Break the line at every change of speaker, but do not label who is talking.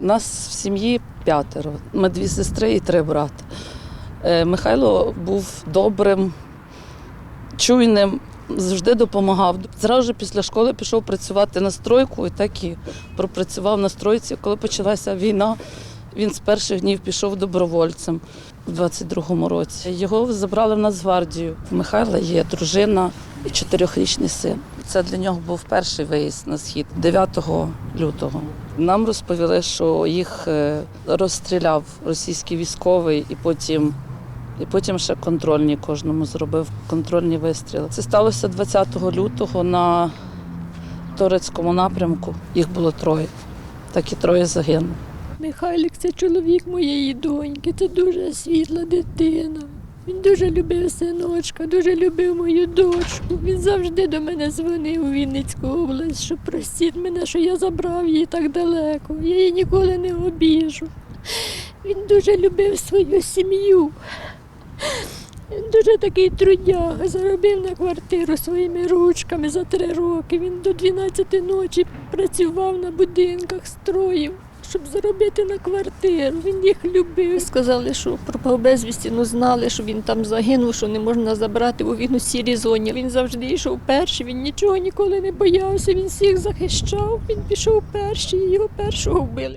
Нас в сім'ї п'ятеро. Ми дві сестри і три брати. Е, Михайло був добрим, чуйним, завжди допомагав. Зразу після школи пішов працювати на стройку і так і пропрацював на стройці. Коли почалася війна, він з перших днів пішов добровольцем у 22-му році. Його забрали в Нацгвардію. У Михайла є дружина і чотирьохрічний син. Це для нього був перший виїзд на схід 9 лютого. Нам розповіли, що їх е, розстріляв російський військовий, і потім, і потім ще контрольні кожному зробив контрольні вистріли. Це сталося 20 лютого на Торецькому напрямку. Їх було троє. Так і троє загинули.
Михайлик це чоловік моєї доньки, це дуже світла дитина. Він дуже любив синочка, дуже любив мою дочку. Він завжди до мене дзвонив у Вінницьку область, щоб простіть мене, що я забрав її так далеко. Я її ніколи не обіжу. Він дуже любив свою сім'ю. Він дуже такий трудяга, заробив на квартиру своїми ручками за три роки. Він до 12 ночі працював на будинках, строїв, щоб заробити на квартиру. Він їх любив. Сказали, що пропав безвісті, ну знали, що він там загинув, що не можна забрати, бо він у сірій зоні. Він завжди йшов перший, він нічого ніколи не боявся, він всіх захищав. Він пішов перший, його першого вбили.